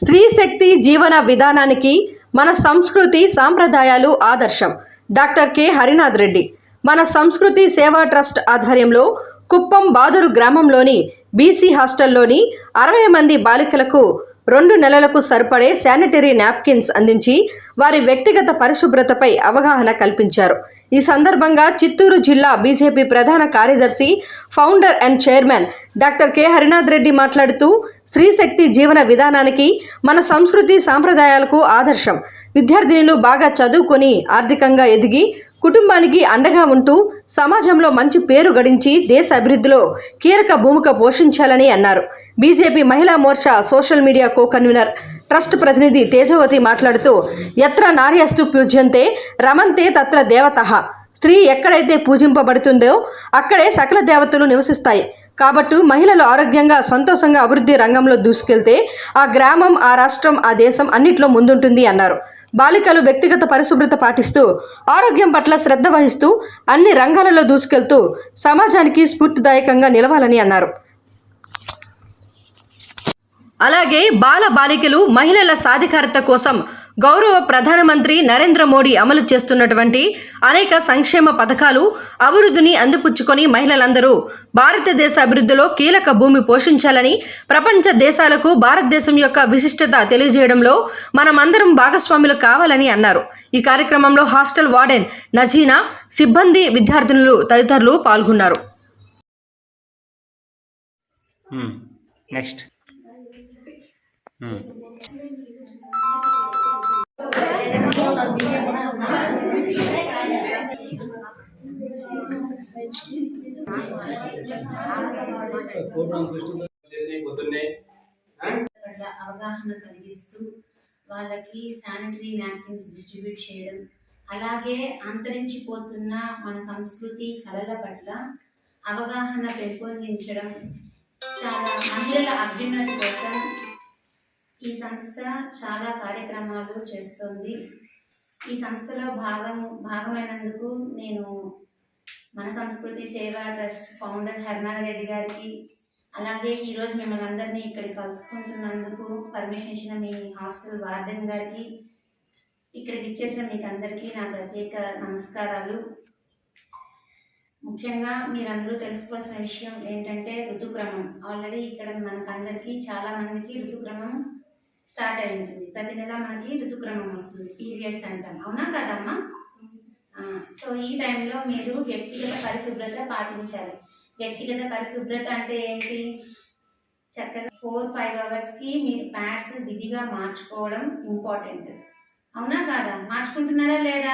స్త్రీ శక్తి జీవన విధానానికి మన సంస్కృతి సాంప్రదాయాలు ఆదర్శం. Doctor K. హరినాథ్ రెడ్డి. మన సంస్కృతి సేవా ట్రస్ట్ ఆధ్వర్యంలో కుప్పం బాదురు గ్రామంలోని బీసీ హాస్టల్లోని అరవై మంది బాలికలకు రెండు నెలలకు సరిపడే శానిటరీ నాప్కిన్స్ అందించి వారి వ్యక్తిగత పరిశుభ్రతపై అవగాహన కల్పించారు. ఈ సందర్భంగా చిత్తూరు జిల్లా బీజేపీ ప్రధాన కార్యదర్శి founder and chairman doctor K. Harinath Reddy మాట్లాడుతూ స్త్రీశక్తి జీవన విధానానికి మన సంస్కృతి సాంప్రదాయాలకు ఆదర్శం. విద్యార్థినులు బాగా చదువుకొని ఆర్థికంగా ఎదిగి కుటుంబానికి అండగా ఉంటూ సమాజంలో మంచి పేరు గడించి దేశ అభివృద్ధిలో కీలక భూమిక పోషించాలని అన్నారు. BJP Mahila Morcha social media co convener trust ప్రతినిధి తేజవతి మాట్లాడుతూ ఎత్ర నార్యస్తు పూజ్యంతే రమంతే తత్ర దేవత. స్త్రీ ఎక్కడైతే పూజింపబడుతుందో అక్కడే సకల దేవతలు నివసిస్తాయి. కాబట్టి మహిళలు ఆరోగ్యంగా సంతోషంగా అభివృద్ధి రంగంలో దూసుకెళ్తే ఆ గ్రామం ఆ రాష్ట్రం ఆ దేశం అన్నిట్లో ముందుంటుంది అన్నారు. బాలికలు వ్యక్తిగత పరిశుభ్రత పాటిస్తూ ఆరోగ్యం పట్ల శ్రద్ధ వహిస్తూ అన్ని రంగాలలో దూసుకెళ్తూ సమాజానికి స్ఫూర్తిదాయకంగా నిలవాలని అన్నారు. అలాగే బాల బాలికలు మహిళల సాధికారత కోసం గౌరవ ప్రధానమంత్రి నరేంద్ర మోడీ అమలు చేస్తున్నటువంటి అనేక సంక్షేమ పథకాలు అభివృద్ధిని అందిపుచ్చుకొని మహిళలందరూ భారతదేశ అభివృద్ధిలో కీలక భూమి పోషించాలని ప్రపంచ దేశాలకు భారతదేశం యొక్క విశిష్టత తెలియజేయడంలో మనమందరం భాగస్వాములు కావాలని అన్నారు. ఈ కార్యక్రమంలో హాస్టల్ వార్డెన్ నజీనా సిబ్బంది విద్యార్థినులు తదితరులు పాల్గొన్నారు. Hmm. నెక్స్ట్ అవగాహన కలిగిస్తూ వాళ్ళకి శానిటరీ నాప్కిన్స్ డిస్ట్రిబ్యూట్ చేయడం అలాగే అంతరించిపోతున్న మన సంస్కృతి కళల పట్ల అవగాహన పెంపొందించడం. చాలా మహిళల అభ్యున్నతి కోసం ఈ సంస్థ చాలా కార్యక్రమాలు చేస్తోంది. ఈ సంస్థలో భాగం భాగమైనందుకు నేను మన సంస్కృతి సేవా ట్రస్ట్ ఫౌండర్ హరినాథ్ రెడ్డి గారికి అలాగే ఈరోజు మిమ్మల్ని అందరినీ ఇక్కడ కలుసుకుంటున్నందుకు పర్మిషన్ ఇచ్చిన మీ హాస్టల్ వార్డెన్ గారికి ఇక్కడికి ఇచ్చేసిన మీకు అందరికీ నా ప్రత్యేక నమస్కారాలు. ముఖ్యంగా మీరందరూ తెలుసుకోవాల్సిన విషయం ఏంటంటే ఋతుక్రమం. ఆల్రెడీ ఇక్కడ మనకందరికీ చాలా మందికి ఋతుక్రమం స్టార్ట్ అయి ఉంటుంది ప్రతి నెల మనకి ఋతుక్రమం వస్తుంది. పీరియడ్స్ అంటాం. అవునా కదమ్మా? సో ఈ టైంలో మీరు వ్యక్తిగత పరిశుభ్రత పాటించాలి. వ్యక్తిగత పరిశుభ్రత అంటే ఏంటి? చక్కగా ఫోర్ ఫైవ్ అవర్స్కి మీరు ప్యాడ్స్ విధిగా మార్చుకోవడం ఇంపార్టెంట్. అవునా కాదా? మార్చుకుంటున్నారా లేదా?